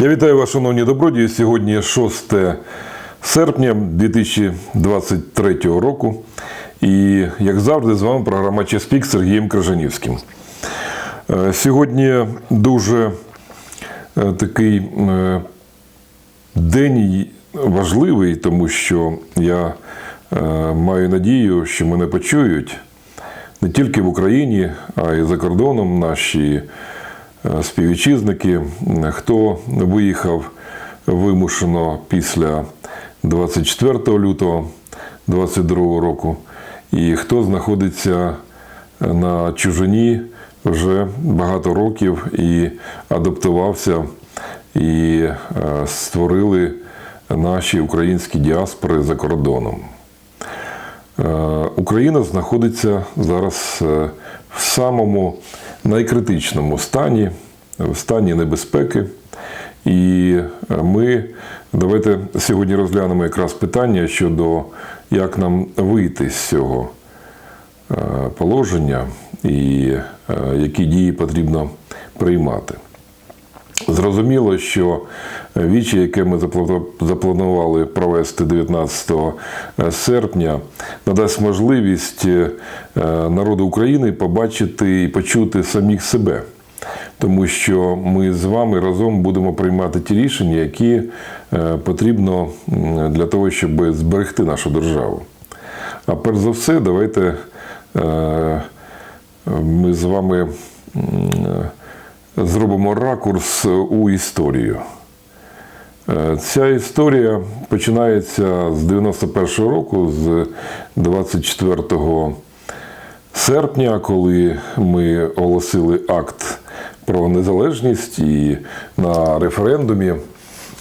Я вітаю вас, шановні добродії. Сьогодні 6 серпня 2023 року. І, як завжди, з вами програма Чеспік Сергієм Крижанівським. Е, Сьогодні дуже е, такий е, день важливий, тому що я маю надію, що мене почують не тільки в Україні, а й за кордоном наші співвітчизники, хто виїхав вимушено після 24 лютого 2022 року, і хто знаходиться на чужині вже багато років і адаптувався, і е, створили наші українські діаспори за кордоном. Е, Україна знаходиться зараз е, в самому найкритичному стані, в стані небезпеки. І е, ми давайте сьогодні розглянемо якраз питання щодо як нам вийти з цього е, положення і е, які дії потрібно приймати. Зрозуміло, що вічі, яке ми запланували провести 19 серпня, надасть можливість е, народу України побачити і почути самих себе. Тому що ми з вами разом будемо приймати ті рішення, які е, потрібно для того, щоб зберегти нашу державу. А перш за все, давайте е, ми з вами зробимо ракурс у історію. Е, Ця історія починається з 91-го року, з 24 серпня, коли ми оголосили акт про незалежність і на референдумі.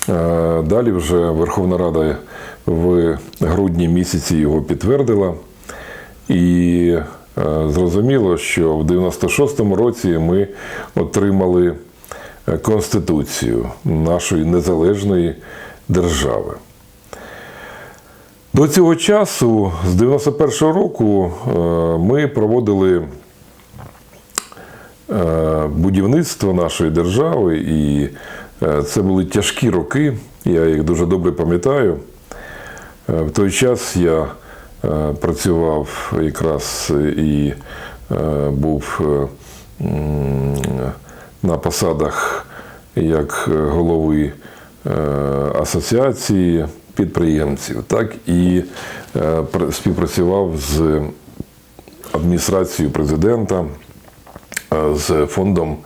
е, Далі вже Верховна Рада в грудні місяці його підтвердила. І зрозуміло, що в 96-му році ми отримали е, Конституцію нашої незалежної держави. До цього часу, з 91-го року, е, ми проводили е, будівництво нашої держави, і е, це були тяжкі роки. Я їх дуже добре пам'ятаю. Е, В той час я е, працював якраз і е, був е, на посадах як голови е, асоціації підприємців, так і е, співпрацював з адміністрацією президента, е, з фондом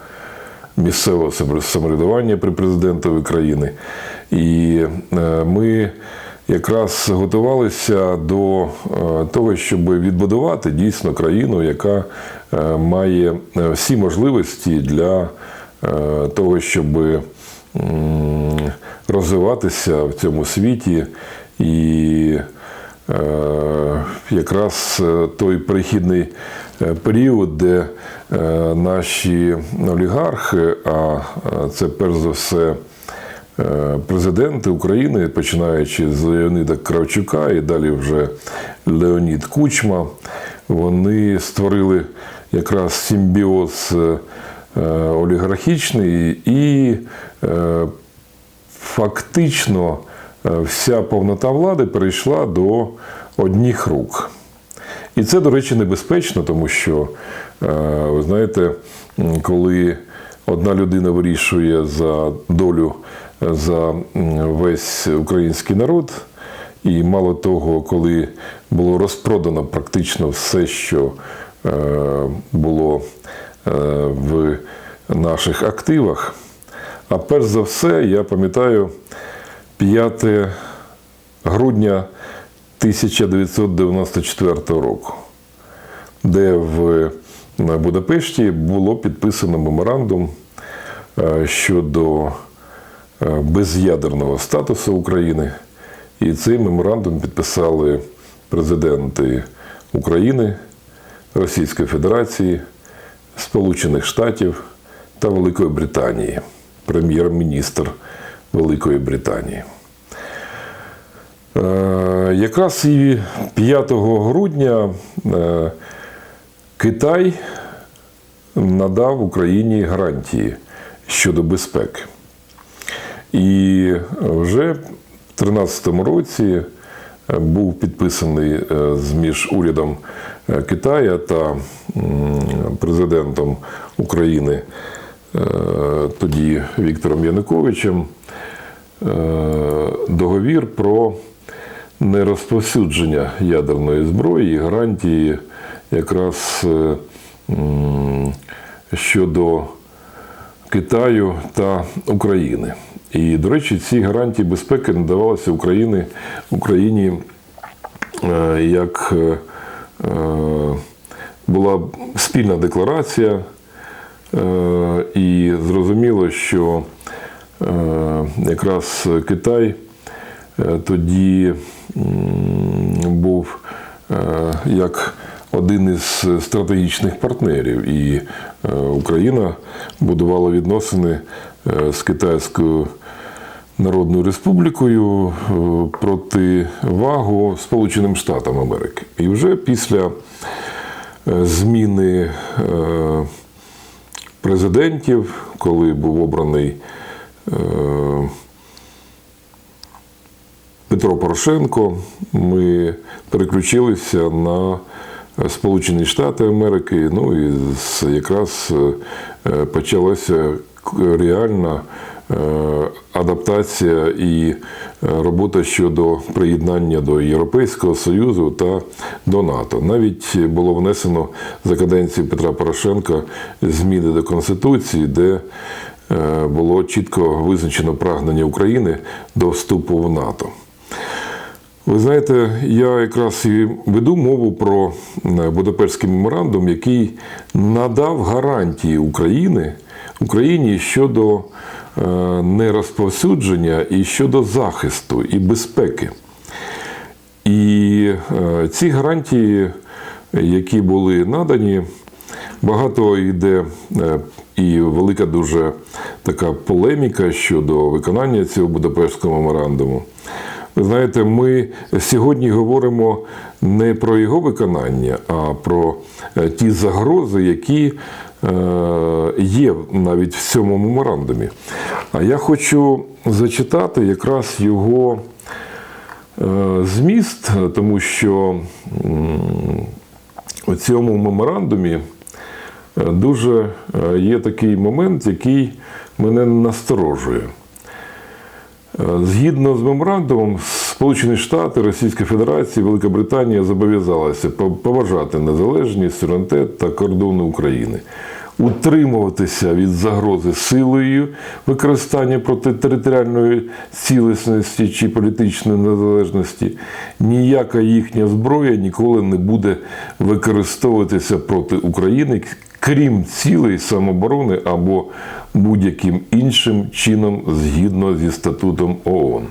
місцевого самовр- самоврядування при президентові країни. І е, ми якраз готувалися до е, того, щоб відбудувати дійсно країну, яка е, має е, всі можливості для того, щоб розвиватися в цьому світі. І якраз той перехідний період, де наші олігархи, а це перш за все президенти України, починаючи з Леоніда Кравчука і далі вже Леонід Кучма, вони створили якраз симбіоз е, е, олігархічний і е, фактично е, вся повнота влади перейшла до одніх рук. І це, до речі, небезпечно, тому що, е, ви знаєте, коли одна людина вирішує за долю е, за весь український народ, і мало того, коли було розпродано практично все, що е, було е, в наших активах. А перш за все, я пам'ятаю 5 грудня 1994 року, де в Будапешті було підписано меморандум е, щодо без'ядерного статусу України. І цей меморандум підписали президенти України, Російської Федерації, Сполучених Штатів та Великої Британії, прем'єр-міністр Великої Британії. Е, Якраз і 5 грудня е, Китай надав Україні гарантії щодо безпеки. І вже в 2013 році е, був підписаний е, з- між урядом е, Китая та президентом України е, тоді Віктором Януковичем е, договір про нерозповсюдження ядерної зброї і гарантії якраз е, щодо Китаю та України. І, до речі, ці гарантії безпеки надавалися Україні, Україні е, як е, е, була спільна декларація, і зрозуміло, що якраз Китай тоді був як один із стратегічних партнерів, і Україна будувала відносини з Китайською Народною Республікою е, противагу Сполученим Штатам Америки. І вже після е, зміни е, президентів, коли був обраний Петро Порошенко, ми переключилися на Сполучені Штати Америки. Ну і якраз почалася реальна адаптація і е, робота щодо приєднання до Європейського Союзу та до НАТО. Навіть було внесено за каденції Петра Порошенка зміни до Конституції, де е, було чітко визначено прагнення України до вступу в НАТО. Ви знаєте, я якраз і веду мову про е, Будапештський меморандум, який надав гарантії України, Україні щодо е, нерозповсюдження і щодо захисту і безпеки. І е, ці гарантії, які були надані, багато йде е, і велика дуже така полеміка щодо виконання цього Будапештського меморандуму. Ви знаєте, ми сьогодні говоримо не про його виконання, а про ті загрози, які є навіть в цьому меморандумі. А я хочу зачитати якраз його е, зміст, тому що у цьому меморандумі е, дуже е, є такий момент, який мене насторожує. Е, Згідно з меморандумом, Сполучені Штати, Російська Федерація, Велика Британія зобов'язалися поважати незалежність, суверенітет та кордони України, утримуватися від загрози силою використання проти територіальної цілісності чи політичної незалежності. Ніяка їхня зброя ніколи не буде використовуватися проти України, крім цілей самооборони або будь-яким іншим чином згідно зі статутом ООН.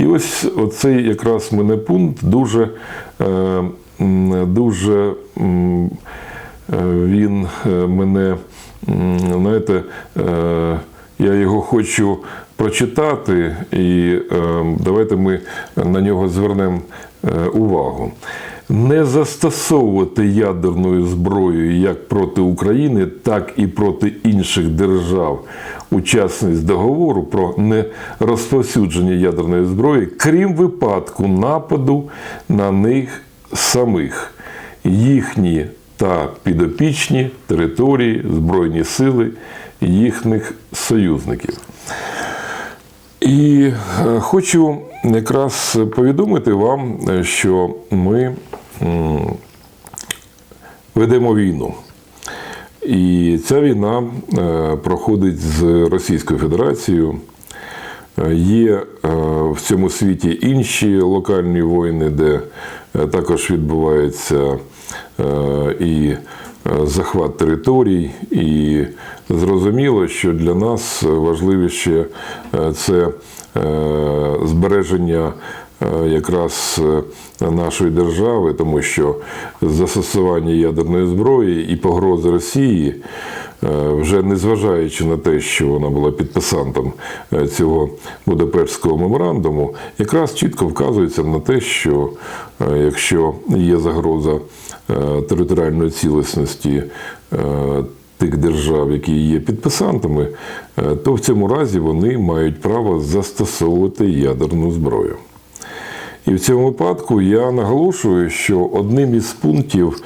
І ось оцей якраз мене пункт дуже, е, дуже е, він е, мене, знаєте, я його хочу прочитати, і давайте ми на нього звернемо увагу. Не застосовувати ядерною зброєю як проти України, так і проти інших держав, учасниць договору про нерозповсюдження ядерної зброї, крім випадку нападу на них самих, їхні та підопічні території, збройні сили їхніх союзників. І е, хочу якраз повідомити вам, е, що ми ведемо війну. І ця війна е, проходить з Російською Федерацією. Е, Є е, в цьому світі інші локальні воїни, де також відбувається і захват територій. І зрозуміло, що для нас важливіше це збереження якраз е, нашої держави, тому що застосування ядерної зброї і погрози Росії, е, вже незважаючи на те, що вона була підписантом е, цього Будапештського меморандуму, якраз чітко вказується на те, що е, якщо є загроза е, територіальної цілісності е, тих держав, які є підписантами, е, то в цьому разі вони мають право застосовувати ядерну зброю. І в цьому випадку я наголошую, що одним із пунктів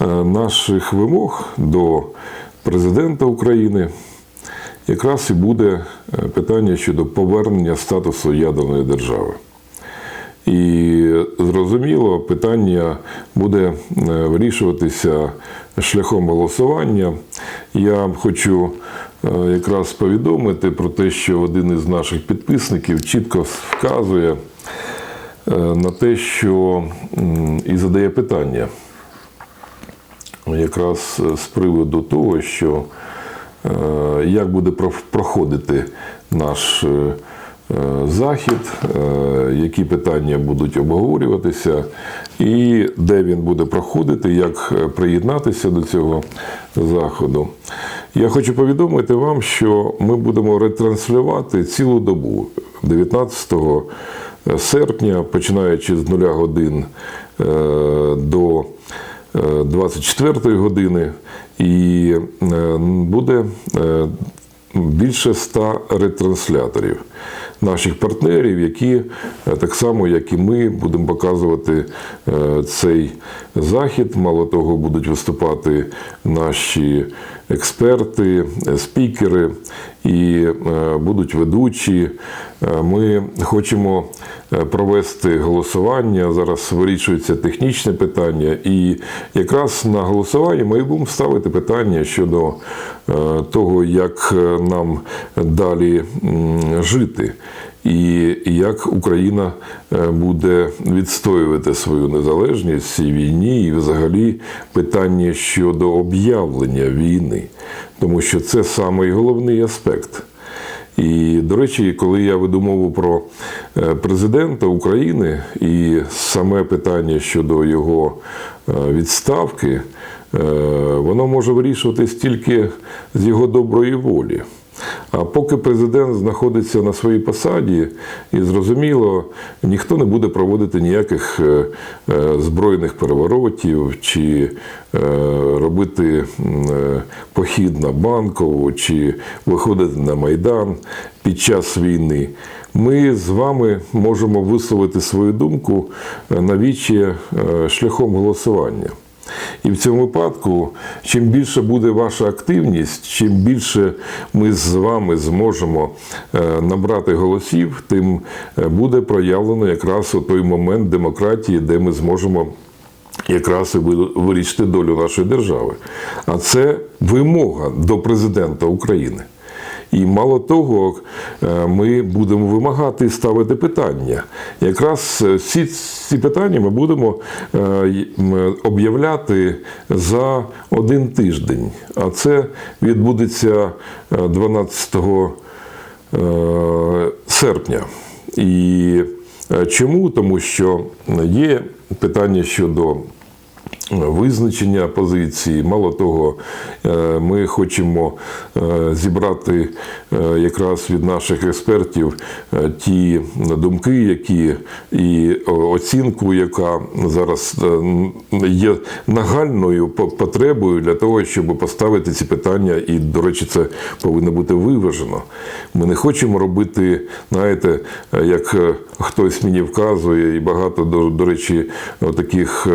е, наших вимог до президента України якраз і буде е, питання щодо повернення статусу ядерної держави. І зрозуміло, питання буде е, вирішуватися шляхом голосування. Я хочу якраз повідомити про те, що один із наших підписників чітко вказує на те, що і задає питання якраз з приводу того, що е, як буде проходити наш е, е, захід, е, які питання будуть обговорюватися, і де він буде проходити, як е, приєднатися до цього заходу. Я хочу повідомити вам, що ми будемо ретранслювати цілу добу 19 серпня, починаючи з 0 годин е, до 24 години, і е, буде е, більше 100 ретрансляторів наших партнерів, які е, так само, як і ми, будемо показувати е, цей захід. Мало того, будуть виступати наші експерти, е, спікери і е, будуть ведучі. Е, Ми хочемо провести голосування. Зараз вирішується технічне питання, і якраз на голосуванні ми будемо ставити питання щодо того, як нам далі жити. І як Україна е, буде відстоювати свою незалежність в цій війні, і взагалі питання щодо об'явлення війни, тому що це самий головний аспект. І, до речі, коли я веду мову про е, президента України і саме питання щодо його е, відставки, воно може вирішуватись тільки з його доброї волі. А поки президент знаходиться на своїй посаді, і зрозуміло, ніхто не буде проводити ніяких е, е, збройних переворотів чи е, робити похід на банкову, чи виходити на майдан під час війни. Ми з вами можемо висловити свою думку на вічі е, шляхом голосування. І в цьому випадку, чим більше буде ваша активність, чим більше ми з вами зможемо е, набрати голосів, тим е, буде проявлено якраз у той момент демократії, де ми зможемо якраз і вирішити долю нашої держави. А це вимога до президента України. І мало того, е, ми будемо вимагати ставити питання. Якраз е, всі ці питання ми будемо е, об'являти за один тиждень. А це відбудеться е, 12 е, серпня. І чому? Тому що є питання щодо визначення позиції. Мало того, е, ми хочемо е, зібрати е, якраз від наших експертів ті думки, які і оцінку, яка зараз є нагальною потребою для того, щоб поставити ці питання. І, до речі, це повинно бути виважено. Ми не хочемо робити, знаєте, як хтось мені вказує, і багато, до, до речі, таких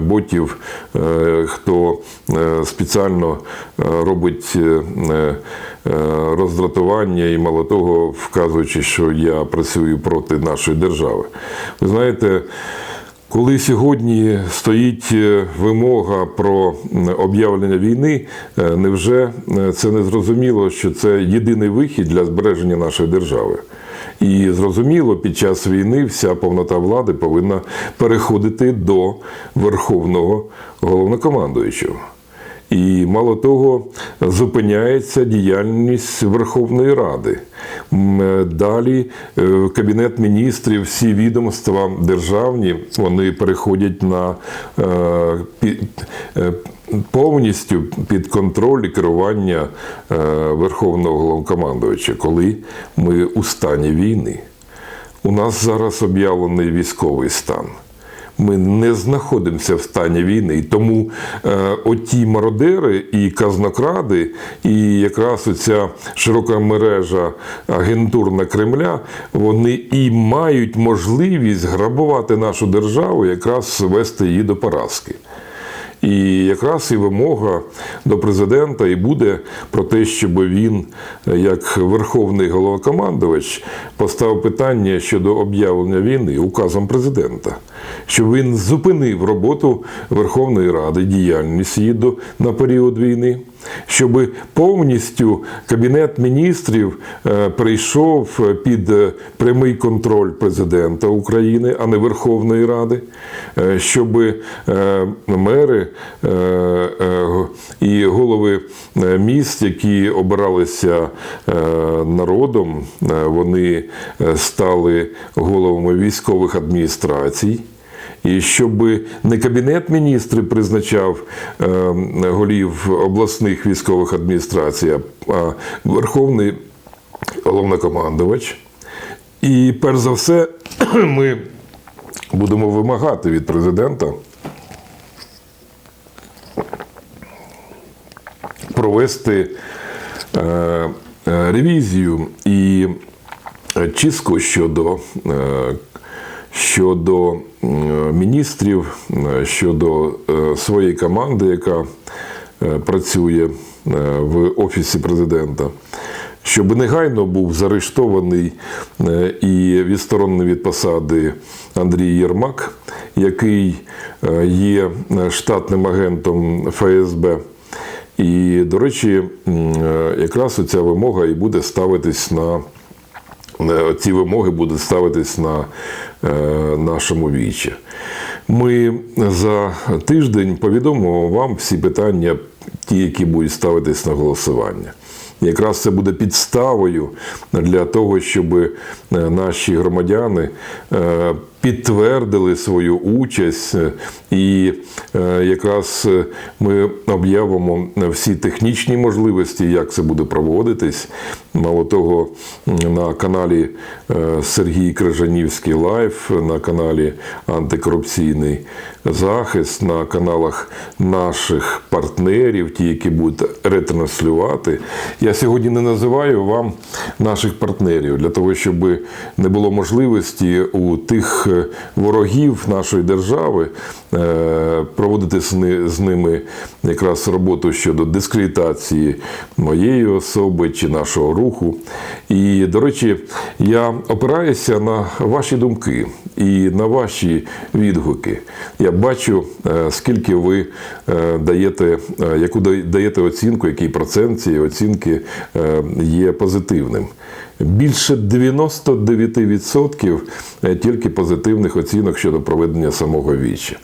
ботів, е, хто е, спеціально е, робить роздратування і мало того, вказуючи, що я працюю проти нашої держави. Ви знаєте, коли сьогодні стоїть е, вимога про об'явлення війни, е, невже е, це не зрозуміло, що це єдиний вихід для збереження нашої держави? І зрозуміло, під час війни вся повнота влади повинна переходити до верховного головнокомандуючого. І мало того, зупиняється діяльність Верховної Ради. Е, Далі е, Кабінет міністрів, всі відомства державні, вони переходять на е, повністю під контроль і керування Верховного головнокомандуюча, коли ми у стані війни. У нас зараз об'явлений військовий стан. Ми не знаходимося в стані війни. Тому е, оті мародери і казнокради, і якраз оця широка мережа агентурна Кремля, вони і мають можливість грабувати нашу державу, якраз вести її до поразки. І якраз і вимога до президента і буде про те, щоб він, як верховний головнокомандувач, поставив питання щодо об'явлення війни указом президента, щоб він зупинив роботу Верховної Ради, діяльність її на період війни, щоб повністю кабінет міністрів е, прийшов під е, прямий контроль президента України, а не Верховної Ради, е, щоб е, мери е, е, і голови е, міст, які обиралися е, народом, е, вони е, стали головами військових адміністрацій. І щоб не кабінет міністрів призначав е, голів обласних військових адміністрацій, а Верховний головнокомандувач. І перш за все, ми будемо вимагати від президента провести е, е, ревізію і чистку щодо, е, щодо міністрів, е, щодо е, своєї команди, яка е, працює в Офісі президента. Щоб негайно був заарештований і відсторонений від посади Андрій Єрмак, який є штатним агентом ФСБ. І, до речі, якраз ця вимога і буде ставитись на ці вимоги будуть ставитись на е, нашому вічі. Ми за тиждень повідомимо вам всі питання, ті, які будуть ставитись на голосування. Якраз це буде підставою для того, щоб е, наші громадяни е, підтвердили свою участь, е, і е, якраз е, ми об'явимо всі технічні можливості, як це буде проводитись. Мало того, на каналі Сергій Крижанівський Лайф, на каналі Антикорупційний захист, на каналах наших партнерів, ті, які будуть ретранслювати. Я сьогодні не називаю вам наших партнерів для того, щоб не було можливості у тих ворогів нашої держави е, проводити з ними якраз роботу щодо дискредитації моєї особи чи нашого руху. І, до речі, я опираюся на ваші думки і на ваші відгуки. Я бачу, е, скільки ви е, даєте, е, яку даєте оцінку, який процент цієї оцінки е, є позитивним. Більше 99% тільки позитивних оцінок щодо проведення самого віча.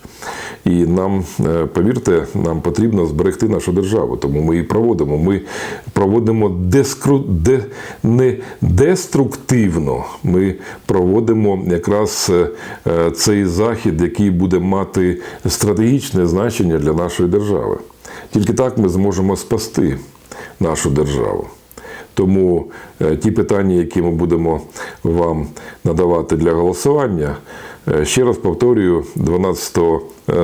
І нам, е, повірте, нам потрібно зберегти нашу державу, тому ми і проводимо. Ми проводимо дескру... де... не деструктивно. Ми проводимо якраз е, е, цей захід, який буде мати стратегічне значення для нашої держави. Тільки так ми зможемо спасти нашу державу. Тому е, ті питання, які ми будемо вам надавати для голосування, е, ще раз повторюю, 12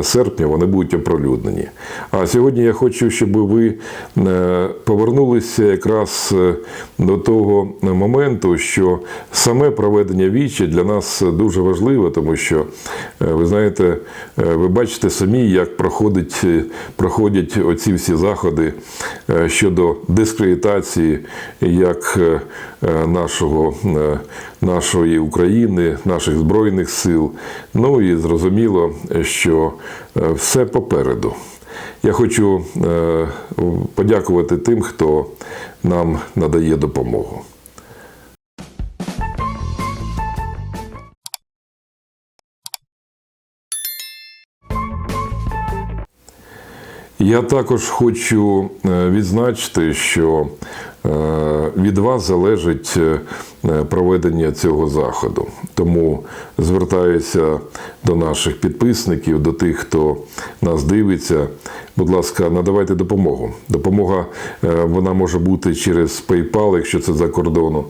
серпня вони будуть оприлюднені. А сьогодні я хочу, щоб ви е, повернулися якраз е, до того моменту, що саме проведення вічі для нас дуже важливе, тому що е, ви знаєте, е, ви бачите самі, як проходить, е, проходять оці всі заходи е, щодо дискредитації як е, е, нашого, е, нашої України, наших збройних сил. Ну і зрозуміло, що е, все попереду. Я хочу е, подякувати тим, хто нам надає допомогу. Я також хочу е, відзначити, що е, від вас залежить е, проведення цього заходу. Тому звертаюся до наших підписників, до тих, хто нас дивиться. Будь ласка, надавайте допомогу. Допомога е, вона може бути через PayPal, якщо це за кордону.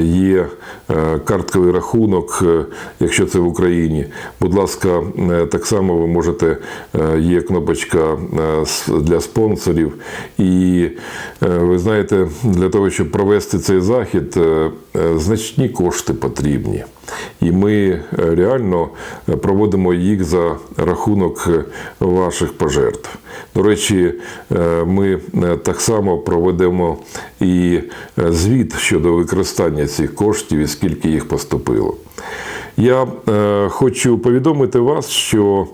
Є е, картковий рахунок, е, якщо це в Україні. Будь ласка, е, так само ви можете, е, є кнопочка е, для спонсорів. І е, ви знаєте, для того, щоб провести цей захід, е, значні кошти потрібні. І ми е, реально е, проводимо їх за рахунок е, ваших пожертв. До речі, е, ми е, так само проведемо і е, звіт щодо використання цих коштів і скільки їх поступило. Я е, хочу повідомити вас, що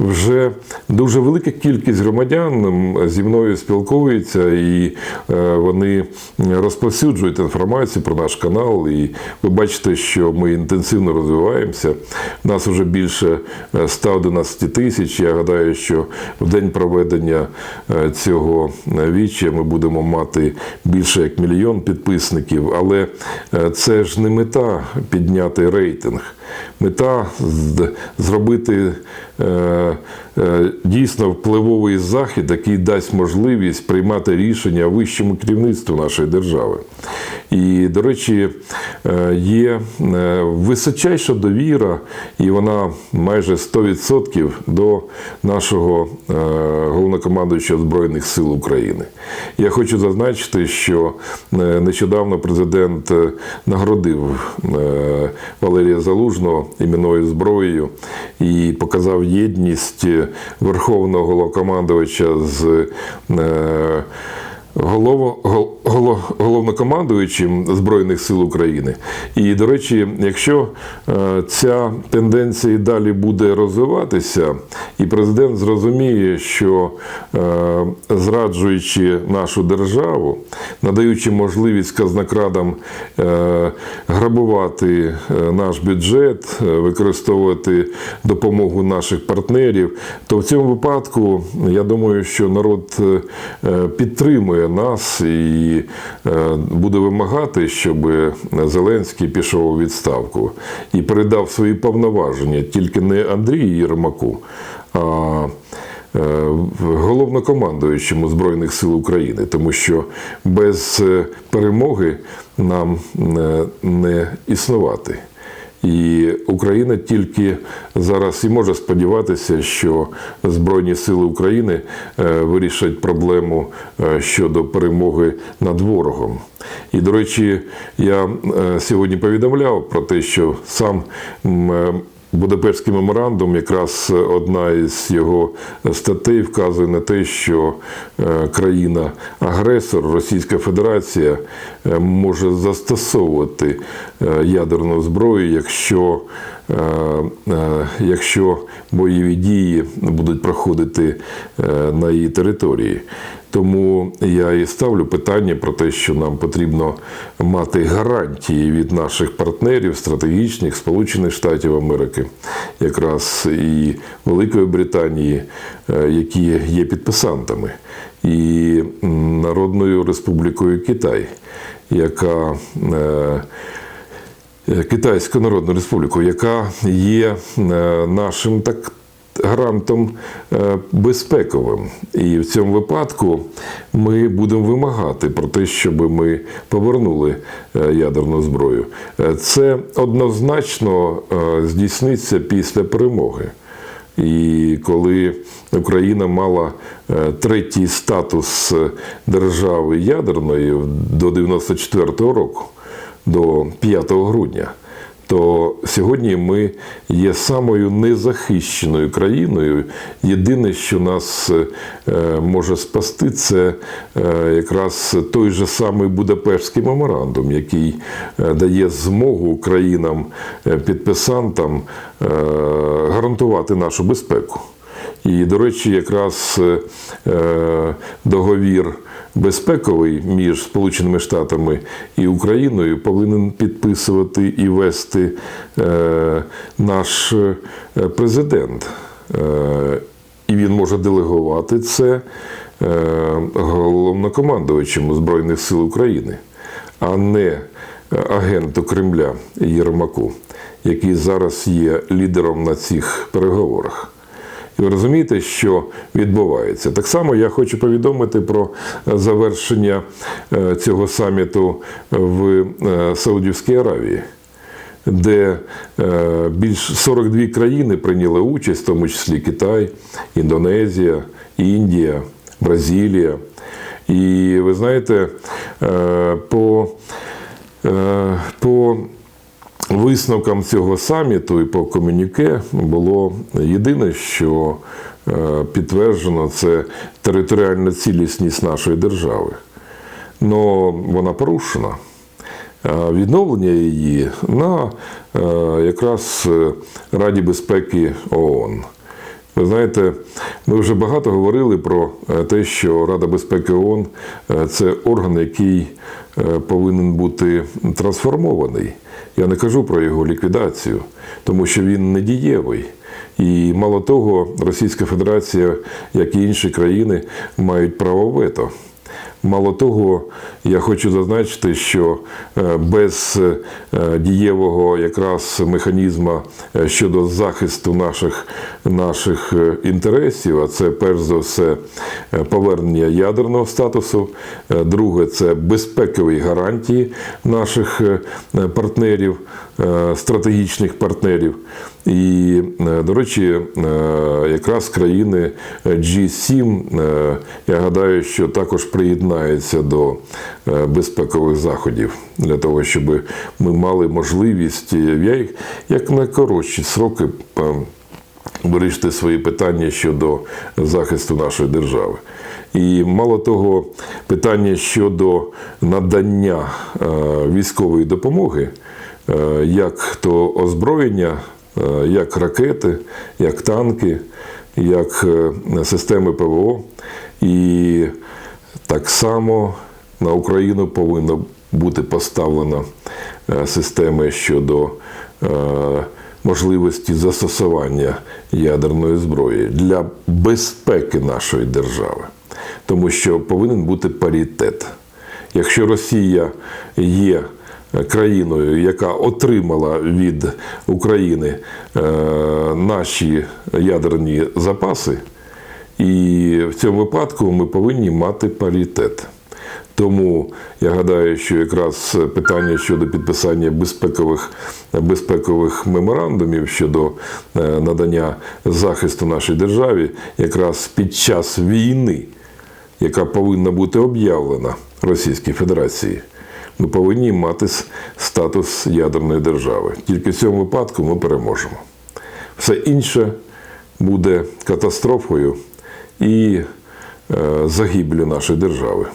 вже дуже велика кількість громадян зі мною спілкуються і е, вони розповсюджують інформацію про наш канал. І ви бачите, що ми інтенсивно розвиваємося. У Нас вже більше е, 111 тисяч. Я гадаю, що в день проведення е, цього е, віччя ми будемо мати більше як мільйон підписників. Але е, це ж не мета підняти рейтинг. Мета зробити е, е, дійсно впливовий захід, який дасть можливість приймати рішення вищому керівництву нашої держави. І, до речі, е, є височайша довіра, і вона майже 100% до нашого головнокомандуючого Збройних сил України. Я хочу зазначити, що нещодавно президент нагородив Валерія Залужного іменною зброєю і показав єдність е, верховного головнокомандувача з. е, Голово, гол- голо- головнокомандуючим Збройних сил України. І, до речі, якщо е, ця тенденція далі буде розвиватися, і президент зрозуміє, що е, зраджуючи нашу державу, надаючи можливість казнокрадам е, грабувати наш бюджет, використовувати допомогу наших партнерів, то в цьому випадку я думаю, що народ е, підтримує нас і е, буде вимагати, щоб Зеленський пішов у відставку і передав свої повноваження тільки не Андрію Єрмаку, а е, головнокомандуючому Збройних сил України, тому що без е, перемоги нам не існувати. І Україна тільки зараз і може сподіватися, що Збройні Сили України е, вирішать проблему е, щодо перемоги над ворогом. І, до речі, я е, сьогодні повідомляв про те, що сам Будапештський меморандум, якраз одна із його статей вказує на те, що е, країна-агресор, Російська Федерація, е, може застосовувати е, ядерну зброю, якщо, е, е, якщо бойові дії будуть проходити е, на її території. Тому я і ставлю питання про те, що нам потрібно мати гарантії від наших партнерів стратегічних Сполучених Штатів Америки, якраз і Великої Британії, е, які є підписантами, і Народною Республікою Китай, яка е, Китайську Народну Республіку, яка є е, нашим так. Гарантом е, безпековим, і в цьому випадку ми будемо вимагати про те, щоб ми повернули е, ядерну зброю. Е, Це однозначно здійсниться після перемоги. І коли Україна мала третій статус держави ядерної до 94-го року, до 5 грудня, то сьогодні ми є самою незахищеною країною. Єдине, що нас е, може спасти, це е, якраз той же самий Будапештський меморандум, який е, дає змогу країнам-підписантам е, гарантувати нашу безпеку. І, до речі, якраз е, договір безпековий між Сполученими Штатами і Україною повинен підписувати і вести е, наш е, президент. Е, і він може делегувати це головнокомандувачем Збройних сил України, а не е, агенту Кремля Єрмаку, який зараз є лідером на цих переговорах. Ви розумієте, що відбувається. Так само я хочу повідомити про е, завершення е, цього саміту в е, Саудівській Аравії, де більш 42 країни прийняли участь, в тому числі Китай, Індонезія, Індія, Бразилія. І ви знаєте, по, по Висновкам цього саміту і по комюніке було єдине, що е, підтверджено це територіальна цілісність нашої держави. Но вона порушена. Відновлення її на е, якраз е, Раді безпеки ООН. Ви знаєте, ми вже багато говорили про те, що Рада безпеки ООН це орган, який повинен бути трансформований. Я не кажу про його ліквідацію, тому що він не дієвий. І мало того, Російська Федерація, як і інші країни, мають право вето. Мало того, я хочу зазначити, що е, без е, дієвого якраз механізму е, щодо захисту наших, наших інтересів, а це перш за все повернення ядерного статусу, друге це безпекові гарантії наших партнерів, стратегічних партнерів. І, е, до речі, е, якраз країни G7, е, я гадаю, що також приєднаються до безпекових заходів для того, щоб ми мали можливість, як, як на коротші сроки, вирішити свої питання щодо захисту нашої держави. І мало того, питання щодо надання військової допомоги, як то озброєння, як ракети, як танки, як е, системи ПВО. І так само на Україну повинна бути поставлена е, система щодо е, можливості застосування ядерної зброї для безпеки нашої держави. Тому що повинен бути паритет. Якщо Росія є країною, яка отримала від України е, наші ядерні запаси, і в цьому випадку ми повинні мати паритет. Тому я гадаю, що якраз питання щодо підписання безпекових, безпекових меморандумів щодо е, надання захисту нашій державі, якраз під час війни, яка повинна бути об'явлена Російській Федерації, ми повинні мати статус ядерної держави. Тільки в цьому випадку ми переможемо. Все інше буде катастрофою і е, загиблю нашої держави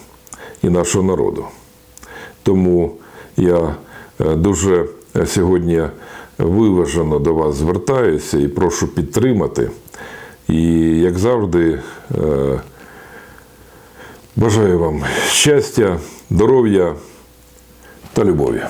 і нашого народу. Тому я е, дуже е, сьогодні виважено до вас звертаюся і прошу підтримати. І, як завжди, бажаю вам щастя, здоров'я та любові.